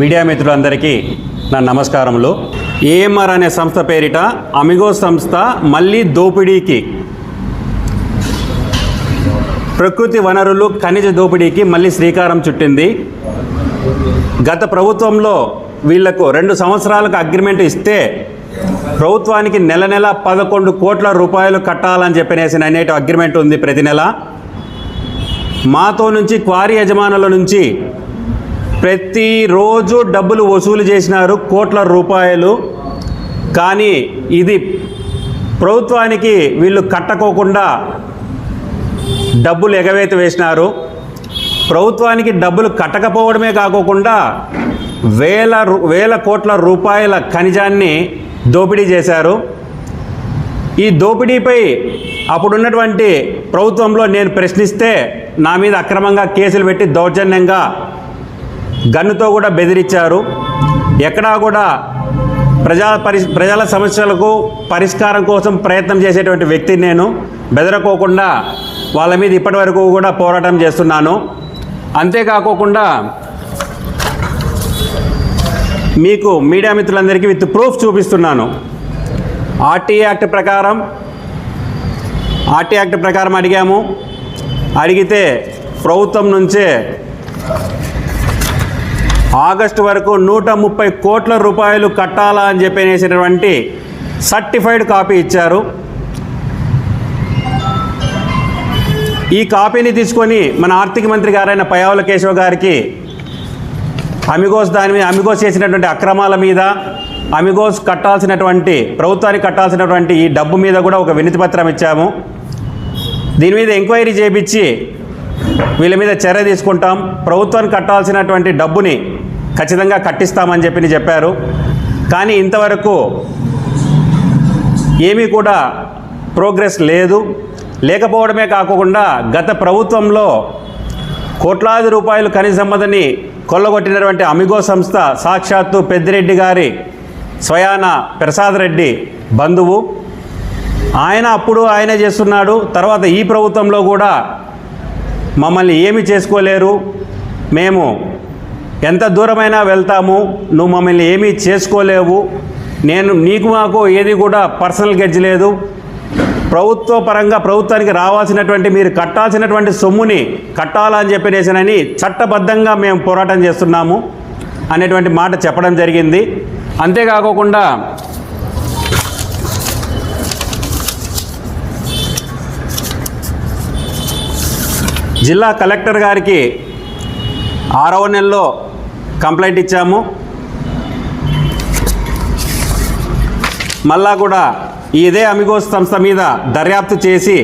Media మిత్రులందరికీ నా నమస్కారములు. ఏఎంఆర్ అనే సంస్థ పేరిట అమిగో సంస్థ మళ్ళీ దోపిడీకి ప్రకృతి వనరులు ఖనిజ దోపిడీకి మళ్ళీ శ్రీకారం చుట్టింది. గత ప్రభుత్వంలో వీళ్ళకు రెండు సంవత్సరాలకు అగ్రిమెంట్ ఇస్తే ప్రభుత్వానికి నెల నెల పదకొండు కోట్ల రూపాయలు కట్టాలని చెప్పనేసి అనేటి అగ్రిమెంట్ ఉంది ప్రతి నెల. మాతో నుంచి క్వారీ యజమానుల నుంచి ప్రతిరోజు డబ్బులు వసూలు చేసినారు కోట్ల రూపాయలు. కానీ ఇది ప్రభుత్వానికి వీళ్ళు కట్టకోకుండా డబ్బులు ఎగవేత వేసినారు. ప్రభుత్వానికి డబ్బులు కట్టకపోవడమే కాకోకుండా వేల రు- వేల కోట్ల రూపాయల ఖనిజాన్ని దోపిడీ చేశారు. ఈ దోపిడీపై అప్పుడున్నటువంటి ప్రభుత్వంలో నేను ప్రశ్నిస్తే నా మీద అక్రమంగా కేసులు పెట్టి దౌర్జన్యంగా గన్నుతో కూడా బెదిరించారు. ఎక్కడా కూడా ప్రజా పరి ప్రజల సమస్యలకు పరిష్కారం కోసం ప్రయత్నం చేసేటువంటి వ్యక్తిని నేను. బెదరకోకుండా వాళ్ళ మీద ఇప్పటివరకు కూడా పోరాటం చేస్తున్నాను. అంతేకాకోకుండా మీకు మీడియా మిత్రులందరికీ విత్ ప్రూఫ్ చూపిస్తున్నాను. ఆర్టీ యాక్ట్ ప్రకారం ఆర్టీ యాక్ట్ ప్రకారం అడిగాము. అడిగితే ప్రభుత్వం నుంచే ఆగస్టు వరకు నూట ముప్పై కోట్ల రూపాయలు కట్టాలా అని చెప్పేసినటువంటి సర్టిఫైడ్ కాపీ ఇచ్చారు. ఈ కాపీని తీసుకొని మన ఆర్థిక మంత్రి గారైన పయావుల కేశవ్ గారికి అమిగోస్ దాని మీద అమిగోస్ చేసినటువంటి అక్రమాల మీద అమిగోస్ కట్టాల్సినటువంటి ప్రభుత్వానికి కట్టాల్సినటువంటి ఈ డబ్బు మీద కూడా ఒక వినతి పత్రం ఇచ్చాము. దీని మీద ఎంక్వైరీ చేపించి వీళ్ళ మీద చర్య తీసుకుంటాం. ప్రభుత్వానికి కట్టాల్సినటువంటి డబ్బుని ఖచ్చితంగా కట్టిస్తామని చెప్పి చెప్పారు. కానీ ఇంతవరకు ఏమీ కూడా ప్రోగ్రెస్ లేదు. లేకపోవడమే కాకుండా గత ప్రభుత్వంలో కోట్లాది రూపాయలు కనీస సంపదని కొల్లగొట్టినటువంటి అమిగో సంస్థ సాక్షాత్తు పెద్దిరెడ్డి గారి స్వయాన ప్రసాద్ రెడ్డి బంధువు. ఆయన అప్పుడు ఆయన చేస్తున్నాడు. తర్వాత ఈ ప్రభుత్వంలో కూడా మమ్మల్ని ఏమి చేసుకోలేరు. మేము ఎంత దూరమైనా వెళ్తాము నువ్వు మమ్మల్ని ఏమీ చేసుకోలేవు. నేను నీకు మాకు ఏది కూడా పర్సనల్ గెడ్జ్ లేదు. ప్రభుత్వ పరంగా ప్రభుత్వానికి రావాల్సినటువంటి మీరు కట్టాల్సినటువంటి సొమ్ముని కట్టాలని చెప్పినేసినని చట్టబద్ధంగా మేము పోరాటం చేస్తున్నాము అనేటువంటి మాట చెప్పడం జరిగింది. అంతేకాకుండా జిల్లా కలెక్టర్ గారికి ఆరవ నెలలో కంప్లైంట్ ఇచ్చాము. మళ్ళా కూడా ఇదే అమిగోస్ సంస్థ మీద దర్యాప్తు చేసి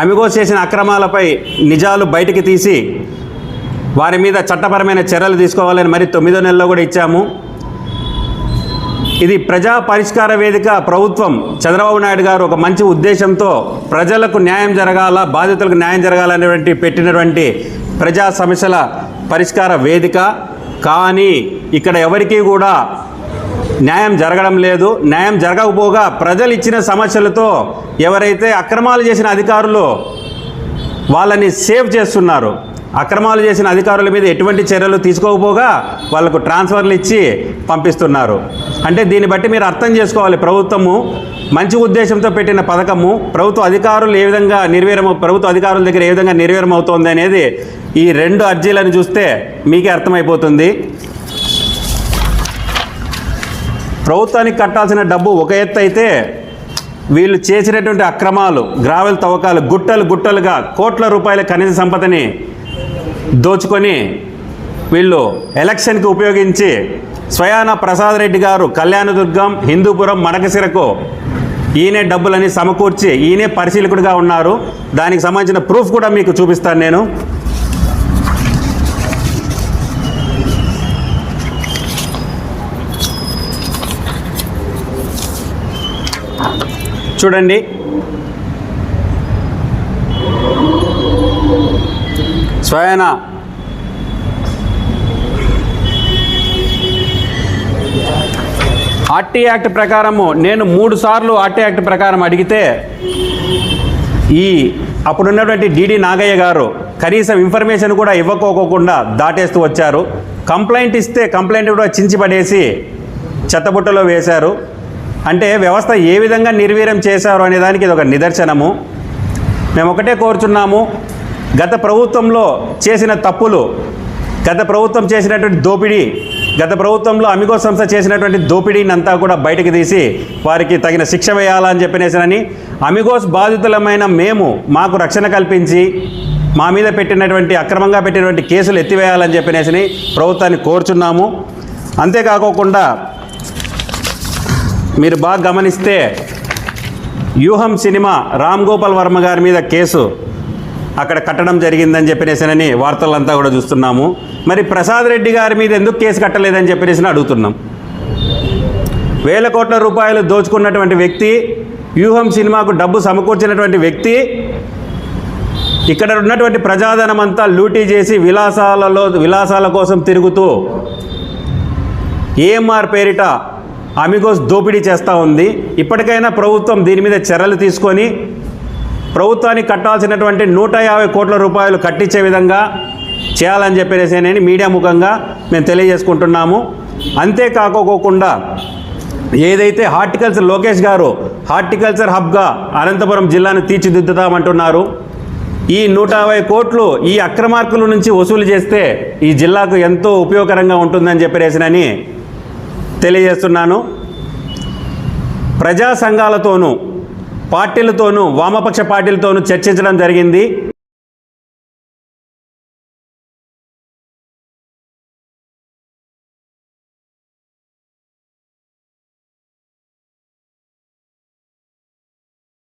అమిగోస్ చేసిన అక్రమాలపై నిజాలు బయటికి తీసి వారి మీద చట్టపరమైన చర్యలు తీసుకోవాలని మరి తొమ్మిదో నెలలో కూడా ఇచ్చాము. ఇది ప్రజా పరిష్కార వేదిక ప్రభుత్వం చంద్రబాబు నాయుడు గారు ఒక మంచి ఉద్దేశంతో ప్రజలకు న్యాయం జరగాల బాధితులకు న్యాయం జరగాలనేటువంటి పెట్టినటువంటి ప్రజా సమస్యల పరిష్కార వేదిక కానీ ఇక్కడ ఎవరికీ కూడా న్యాయం జరగడం లేదు. న్యాయం జరగకపోగా ప్రజలు ఇచ్చిన సమస్యలతో ఎవరైతే అక్రమాలు చేసిన అధికారులు వాళ్ళని సేవ్ చేస్తున్నారు. అక్రమాలు చేసిన అధికారుల మీద ఎటువంటి చర్యలు తీసుకోకపోగా వాళ్ళకు ట్రాన్స్ఫర్లు ఇచ్చి పంపిస్తున్నారు. అంటే దీన్ని బట్టి మీరు అర్థం చేసుకోవాలి. ప్రభుత్వము మంచి ఉద్దేశంతో పెట్టిన పథకము ప్రభుత్వ అధికారులు ఏ విధంగా నిర్వీరము ప్రభుత్వ అధికారుల దగ్గర ఏ విధంగా నిర్వీర్యం అవుతోంది అనేది ఈ రెండు అర్జీలను చూస్తే మీకే అర్థమైపోతుంది. ప్రభుత్వానికి కట్టాల్సిన డబ్బు ఒక ఎత్తు అయితే వీళ్ళు చేసినటువంటి అక్రమాలు గ్రావెల్ తవ్వకాలు గుట్టలు గుట్టలుగా కోట్ల రూపాయల ఖనిజ సంపదని దోచుకొని వీళ్ళు ఎలక్షన్కి ఉపయోగించి స్వయాన ప్రసాద్ రెడ్డి గారు కళ్యాణదుర్గం హిందూపురం మడకసిరకు ఈయనే డబ్బులని సమకూర్చి ఈయనే పరిశీలకుడిగా ఉన్నారు. దానికి సంబంధించిన ప్రూఫ్ కూడా మీకు చూపిస్తాను నేను. చూడండి. స్వయన. ఆర్టీ యాక్ట్ ప్రకారము నేను మూడు సార్లు ఆర్టీ యాక్ట్ ప్రకారం అడిగితే ఈ అప్పుడున్నటువంటి డిడి నాగయ్య గారు కనీసం ఇన్ఫర్మేషన్ కూడా ఇవ్వకోకుండా దాటేస్తూ వచ్చారు. కంప్లైంట్ ఇస్తే కంప్లైంట్ కూడా చించిపడేసి చెత్తబుట్టలో వేశారు. అంటే వ్యవస్థ ఏ విధంగా నిర్వీర్యం చేశారు అనే దానికి ఇది ఒక నిదర్శనము. మేము ఒకటే కోరుచున్నాము గత ప్రభుత్వంలో చేసిన తప్పులు గత ప్రభుత్వం చేసినటువంటి దోపిడీ గత ప్రభుత్వంలో అమిగో సంస్థ చేసినటువంటి దోపిడీని అంతా కూడా బయటకు తీసి వారికి తగిన శిక్ష వేయాలని చెప్పినేసినని అమిగోస్ బాధితులమైన మేము మాకు రక్షణ కల్పించి మా మీద పెట్టినటువంటి అక్రమంగా పెట్టినటువంటి కేసులు ఎత్తివేయాలని చెప్పినేసి ప్రభుత్వాన్ని కోరుచున్నాము. అంతేకాకోకుండా మీరు బాగా గమనిస్తే వ్యూహం సినిమా రామ్ గోపాల్ వర్మ గారి మీద కేసు అక్కడ కట్టడం జరిగిందని చెప్పినేసినని వార్తలంతా కూడా చూస్తున్నాము. మరి ప్రసాద్ రెడ్డి గారి మీద ఎందుకు కేసు కట్టలేదని చెప్పినేసి అడుగుతున్నాం. వేల కోట్ల రూపాయలు దోచుకున్నటువంటి వ్యక్తి వ్యూహం సినిమాకు డబ్బు సమకూర్చినటువంటి వ్యక్తి ఇక్కడ ఉన్నటువంటి ప్రజాధనం అంతా లూటీ చేసి విలాసాలలో విలాసాల కోసం తిరుగుతూ ఏఎంఆర్ పేరిట అమిగోస్ దోపిడీ చేస్తూ ఉంది. ఇప్పటికైనా ప్రభుత్వం దీని మీద చర్యలు తీసుకొని ప్రభుత్వానికి కట్టాల్సినటువంటి నూట యాభై కోట్ల రూపాయలు కట్టించే విధంగా చేయాలని చెప్పేసి నేను మీడియా ముఖంగా మేము తెలియజేసుకుంటున్నాము. అంతేకాకోకుండా ఏదైతే హార్టికల్చర్ లోకేష్ గారు హార్టికల్చర్ హబ్గా అనంతపురం జిల్లాను తీర్చిదిద్దుతామంటున్నారు ఈ నూట యాభై కోట్లు ఈ అక్రమార్కుల నుంచి వసూలు చేస్తే ఈ జిల్లాకు ఎంతో ఉపయోగకరంగా ఉంటుందని చెప్పేసినని తెలియజేస్తున్నాను. ప్రజా సంఘాలతోనూ పార్టీలతోనూ వామపక్ష పార్టీలతోనూ చర్చించడం జరిగింది.